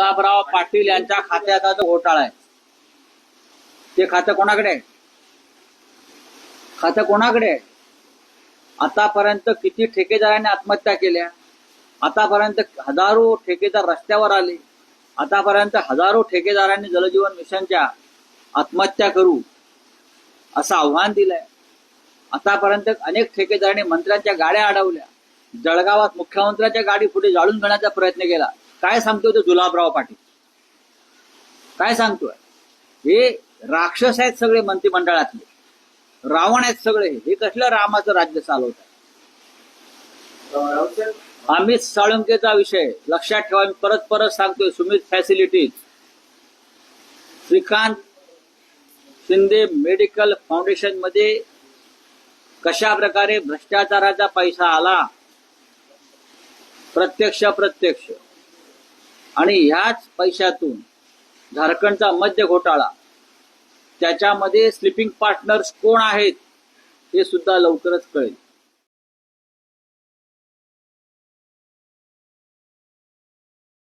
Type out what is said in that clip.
गुलाबराव पाटील यांच्या खात्याचा जो घोटाळा आहे ते खातं कोणाकडे आहे? खातं कोणाकडे आहे? आतापर्यंत किती ठेकेदारांनी आत्महत्या केल्या? आतापर्यंत हजारो ठेकेदार रस्त्यावर आले. आतापर्यंत हजारो ठेकेदारांनी जलजीवन मिशनच्या आत्महत्या करू असं आव्हान दिलंय. आतापर्यंत अनेक ठेकेदारांनी मंत्र्यांच्या गाड्या अडवल्या. जळगावात मुख्यमंत्र्यांच्या गाडी पुढे जाळून घेण्याचा प्रयत्न केला. काय सांगतोय तो जुलाबराव पाटील? काय सांगतोय? हे राक्षस आहेत सगळे मंत्रिमंडळातले. रावण आहेत सगळे. हे कसलं रामाचं राज्य चालवत आहे? अमित साळुंकेचा विषय लक्षात ठेवा. मी परत परत सांगतोय सुमित फॅसिलिटीज श्रीकांत शिंदे मेडिकल फाउंडेशनमध्ये कशा प्रकारे भ्रष्टाचाराचा पैसा आला? प्रत्यक्ष प्रत्यक्ष. आणि ह्याच पैशातून झारखंडचा मद्य घोटाळा त्याच्यामध्ये स्लिपिंग पार्टनर्स कोण आहेत हे सुद्धा लवकरच कळेल.